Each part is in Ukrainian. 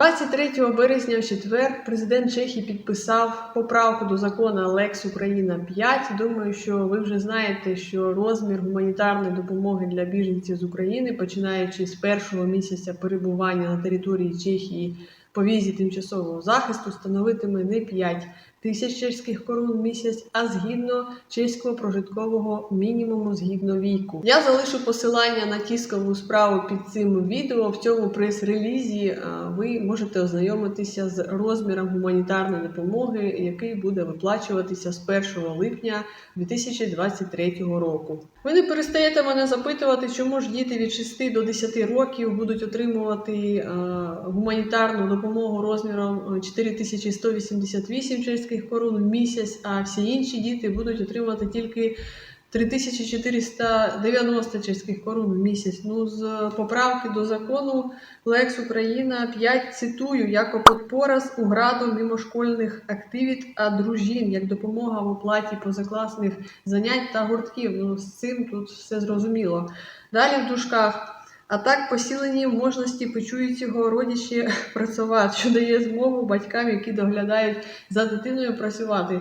23 березня в четвер президент Чехії підписав поправку до закону Лекс Україна 5. Думаю, що ви вже знаєте, що розмір гуманітарної допомоги для біженців з України, починаючи з першого місяця перебування на території Чехії по візі тимчасового захисту, становитиме не 5 тисяч чеських корун в місяць, а згідно чеського прожиткового мінімуму згідно віку. Я залишу посилання на тіскову справу під цим відео. В цьому прес-релізі е, ви можете ознайомитися з розміром гуманітарної допомоги, який буде виплачуватися з 1 липня 2023 року. Ви не перестаєте мене запитувати, чому ж діти від 6 до 10 років будуть отримувати е, гуманітарну допомогу розміром е, 4188 чеських корун в місяць, а всі інші діти будуть отримувати тільки 3490 чеських корун в місяць. Ну, з поправки до закону Лекс Україна 5 цитую, як подпора з уградом мимошкольних активіт, а дружин, як допомога в оплаті позакласних занять та гуртків. Ну, з цим тут все зрозуміло. Далі в дужках. А так посілені можності почуючого родичі працювати, що дає змогу батькам, які доглядають за дитиною, працювати.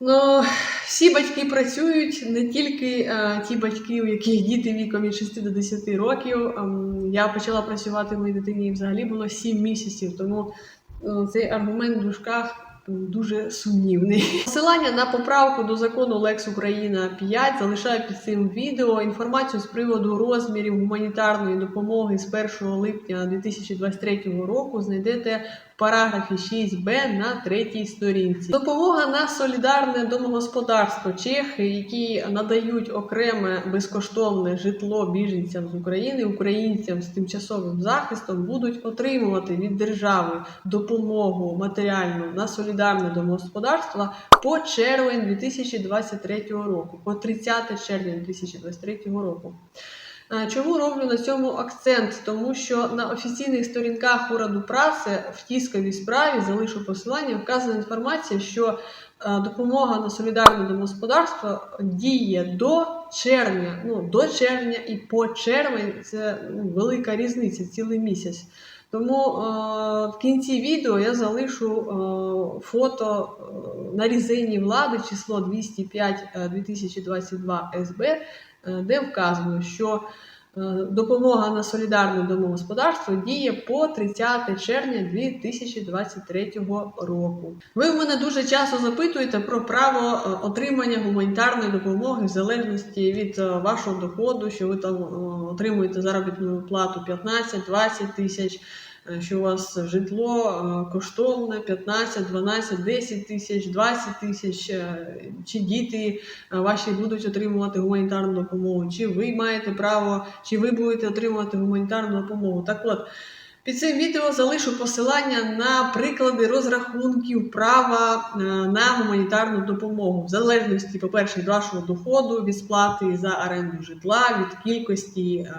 Ну, всі батьки працюють, не тільки е, ті батьки, у яких діти віком від 6 до 10 років. Ем, я почала працювати в моїй дитині взагалі було 7 місяців, тому е, цей аргумент в дужках дуже сумнівний. Посилання на поправку до закону Лекс Україна 5 залишаю під цим відео. Інформацію з приводу розмірів гуманітарної допомоги з 1 липня 2023 року знайдете параграфі 6б на третій сторінці. Допомога на солідарне домогосподарство Чехи, які надають окреме безкоштовне житло біженцям з України, українцям з тимчасовим захистом, будуть отримувати від держави допомогу матеріальну на солідарне домогосподарство по червень 2023 року, по 30 червня 2023 року. Е, Чому роблю на цьому акцент? Тому що на офіційних сторінках ураду праси в тісковій справі залишу посилання, вказана інформація, що е, допомога на солідарне домогосподарство діє до червня. Ну, до червня і по червень це ну, велика різниця, цілий місяць. Тому е, в кінці відео я залишу фото на різині влади число 205 е, 2022 СБ, де вказано, що е, допомога на солідарне домогосподарство діє по 30 червня 2023 року. Ви в мене дуже часто запитуєте про право е, отримання гуманітарної допомоги в залежності від е, вашого доходу, що ви там е, отримуєте заробітну плату 15-20 тисяч. Е, Що у вас житло е, коштовне 15, 12, 10 тисяч, 20 тисяч, е, чи діти ваші будуть отримувати гуманітарну допомогу, чи ви маєте право, чи ви будете отримувати гуманітарну допомогу. Так от, під цим відео залишу посилання на приклади розрахунків права е, на гуманітарну допомогу, в залежності, по-перше, від вашого доходу, від сплати за оренду житла, від кількості е,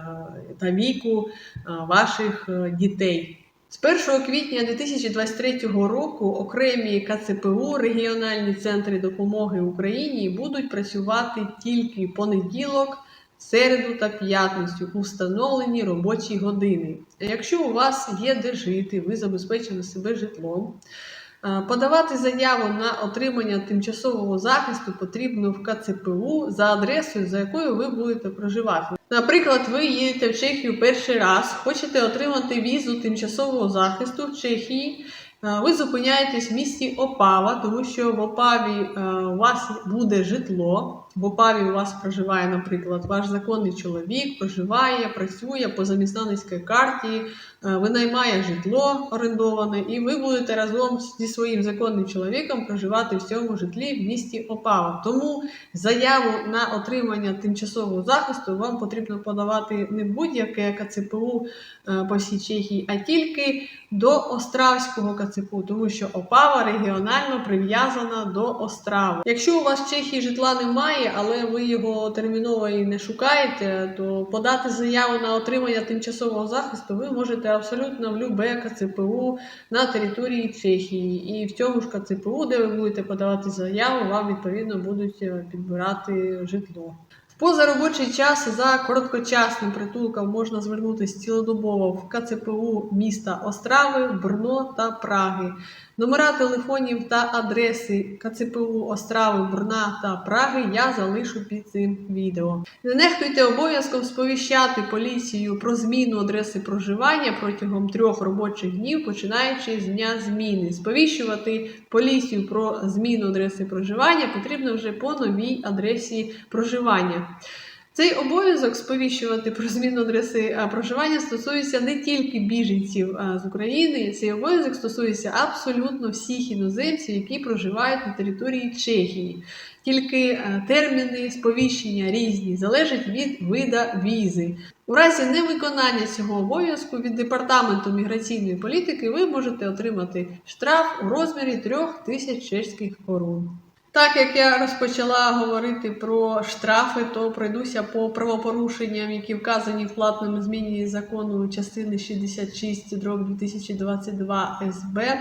та віку е, ваших дітей. З 1 квітня 2023 року окремі КЦПУ, регіональні центри допомоги Україні, будуть працювати тільки понеділок, середу та п'ятницю у встановлені робочі години. Якщо у вас є де жити, ви забезпечили себе житлом. Подавати заяву на отримання тимчасового захисту потрібно в КЦПУ за адресою, за якою ви будете проживати. Наприклад, ви їдете в Чехію перший раз, хочете отримати візу тимчасового захисту в Чехії. Ви зупиняєтесь в місті Опава, тому що в Опаві у вас буде житло. В Опаві у вас проживає, наприклад, ваш законний чоловік, проживає, працює по заміснаницькій карті, е, винаймає житло орендоване, і ви будете разом зі своїм законним чоловіком проживати в цьому житлі в місті Опава. Тому заяву на отримання тимчасового захисту вам потрібно подавати не будь-яке КЦПУ е, по всій Чехії, а тільки до Остравського КЦПУ, тому що Опава регіонально прив'язана до Острави. Якщо у вас в Чехії житла немає, але ви його терміново і не шукаєте, то подати заяву на отримання тимчасового захисту ви можете абсолютно в любе КЦПУ на території Чехії. І в цьому ж КЦПУ, де ви будете подавати заяву, вам відповідно будуть е, підбирати житло. В позаробочий час за короткочасним притулком можна звернутися цілодобово в КЦПУ міста Острави, Брно та Праги. Номера телефонів та адреси КЦПУ Острави, Брна та Праги я залишу під цим відео. Не нехтуйте обов'язком сповіщати поліцію про зміну адреси проживання протягом трьох робочих днів, починаючи з дня зміни. Сповіщувати поліцію про зміну адреси проживання потрібно вже по новій адресі проживання. Цей обов'язок сповіщувати про зміну адреси проживання стосується не тільки біженців з України. Цей обов'язок стосується абсолютно всіх іноземців, які проживають на території Чехії. Тільки терміни сповіщення різні, залежать від вида візи. У разі невиконання цього обов'язку від департаменту міграційної політики ви можете отримати штраф у розмірі 3 тисяч чеських корун. Так як я розпочала говорити про штрафи, то пройдуся по правопорушенням, які вказані в платному зміні закону частини 66 дроб 2022 СБ.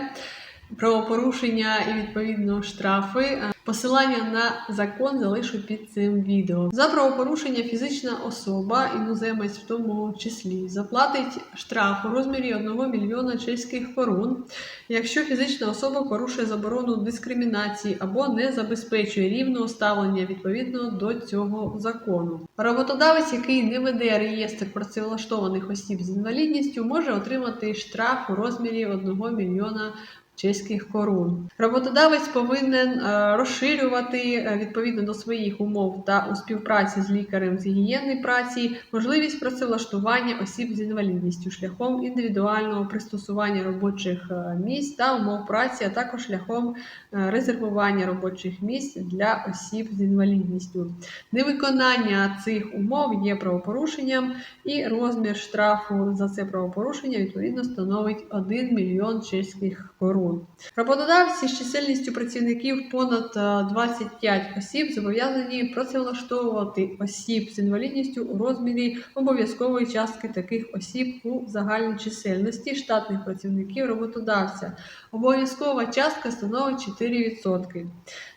Правопорушення і відповідно штрафи. Посилання на закон залишу під цим відео. За правопорушення фізична особа, іноземець в тому числі, заплатить штраф у розмірі 1 мільйона чеських корун, якщо фізична особа порушує заборону дискримінації або не забезпечує рівного ставлення відповідно до цього закону. Роботодавець, який не веде реєстр працевлаштованих осіб з інвалідністю, може отримати штраф у розмірі 1 мільйона чеських корун. Роботодавець повинен е, розширювати е, відповідно до своїх умов та у співпраці з лікарем з гігієни праці можливість працевлаштування осіб з інвалідністю шляхом індивідуального пристосування робочих е, місць та умов праці, а також шляхом резервування робочих місць для осіб з інвалідністю. Невиконання цих умов є правопорушенням, і розмір штрафу за це правопорушення відповідно становить 1 мільйон чеських корун. Роботодавці з чисельністю працівників понад е, 25 осіб зобов'язані працевлаштовувати осіб з інвалідністю у розмірі обов'язкової частки таких осіб у загальній чисельності штатних працівників роботодавця. Обов'язкова частка становить 4%.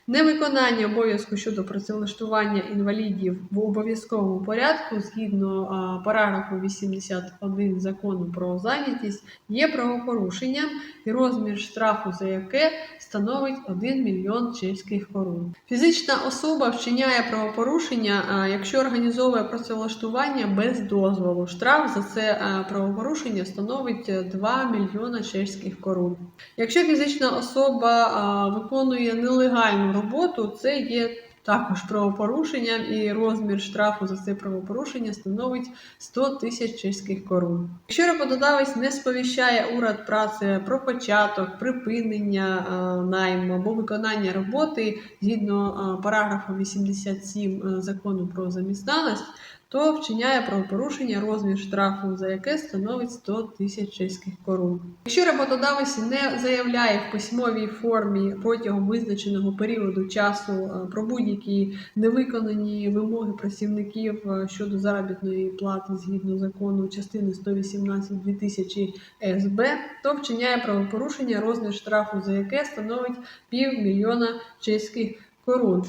Невиконання обов'язку щодо працевлаштування інвалідів в обов'язковому порядку згідно а, параграфу 81 закону про зайнятість є правопорушенням і розмір штрафу за яке становить 1 мільйон чеських корун. Фізична особа вчиняє правопорушення, а, якщо організовує працевлаштування без дозволу. Штраф за це а, правопорушення становить е, 2 мільйона чеських корун. Якщо фізична особа а, виконує нелегальну роботу, це є також правопорушенням, і розмір штрафу за це правопорушення становить 100 тисяч чеських корун. Якщо роботодавець не сповіщає уряд праці про початок, припинення а, найму або виконання роботи згідно а, параграфу 87 е, закону про замісналість, то вчиняє правопорушення, розмір штрафу за яке становить 100 тисяч чеських корун. Якщо роботодавець не заявляє в письмовій формі протягом визначеного періоду часу е, про будь-які невиконані вимоги працівників е, щодо заробітної плати згідно закону частини 118 2000 СБ, то вчиняє правопорушення, розмір штрафу за яке становить півмільйона чеських корун.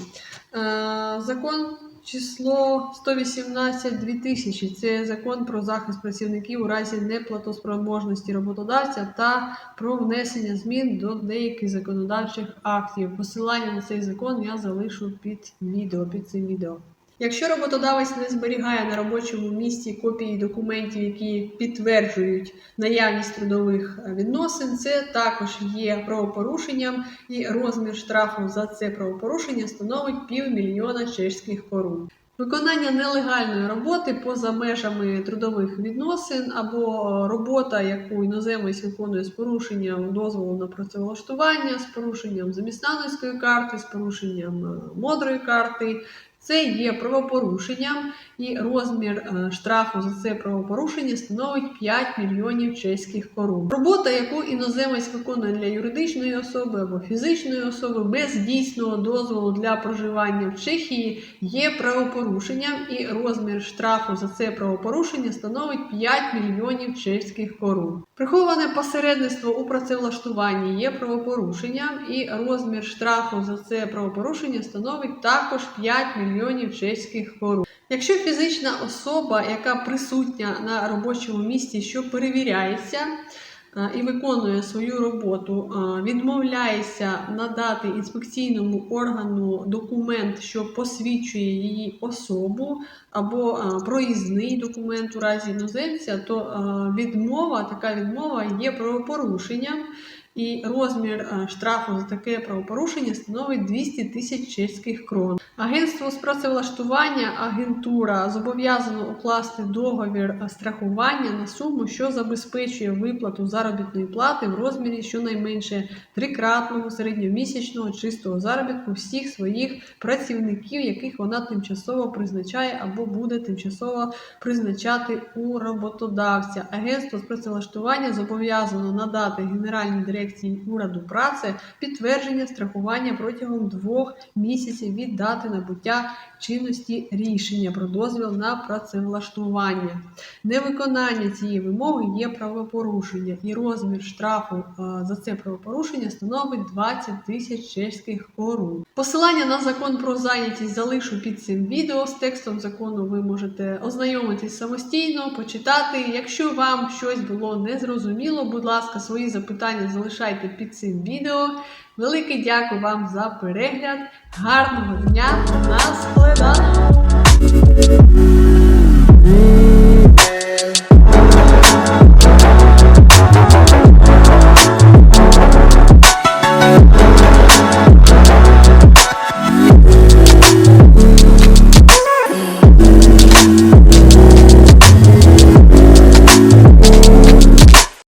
Е, Закон число 118 2000 – це закон про захист працівників у разі неплатоспроможності роботодавця та про внесення змін до деяких законодавчих актів. Посилання на цей закон я залишу під відео під цим відео. Якщо роботодавець не зберігає на робочому місці копії документів, які підтверджують наявність трудових е, відносин, це також є правопорушенням, і розмір штрафу за це правопорушення становить півмільйона чеських корун. Виконання нелегальної роботи поза межами трудових відносин або робота, яку іноземець виконує з порушенням дозволу на працевлаштування, з порушенням заміснальницької карти, з порушенням е, модрої карти, це є правопорушенням, і розмір е, штрафу за це правопорушення становить 5 мільйонів чеських корун. Робота, яку іноземець виконує для юридичної особи або фізичної особи без дійсного дозволу для проживання в Чехії, є правопорушенням, і розмір штрафу за це правопорушення становить 5 мільйонів чеських корун. Приховане посередництво у працевлаштуванні є правопорушенням, і розмір штрафу за це правопорушення становить також 5 мільйонів чеських корун. Якщо фізична особа, яка присутня на робочому місці, що перевіряється, е, і виконує свою роботу, е, відмовляється надати інспекційному органу документ, що посвідчує її особу, або е, проїзний документ у разі іноземця, то відмова, така відмова є правопорушенням. І розмір штрафу за таке правопорушення становить 200 тисяч чеських крон. Агентство з працевлаштування агентура зобов'язано укласти договір страхування на суму, що забезпечує виплату заробітної плати в розмірі щонайменше трикратного середньомісячного чистого заробітку всіх своїх працівників, яких вона тимчасово призначає або буде тимчасово призначати у роботодавця. Агентство з працевлаштування зобов'язано надати Генеральній дирекції уряду праці підтвердження страхування протягом двох місяців від дати набуття чинності рішення про дозвіл на працевлаштування. Невиконання цієї вимоги є правопорушення, і розмір штрафу е, за це правопорушення становить 20 тисяч чеських корун. Посилання на закон про зайнятість залишу під цим відео. З текстом закону ви можете ознайомитись самостійно, почитати. Якщо вам щось було незрозуміло, будь ласка, свої запитання залишайте під цим відео. Велике дякую вам за перегляд. Гарного дня! На складах!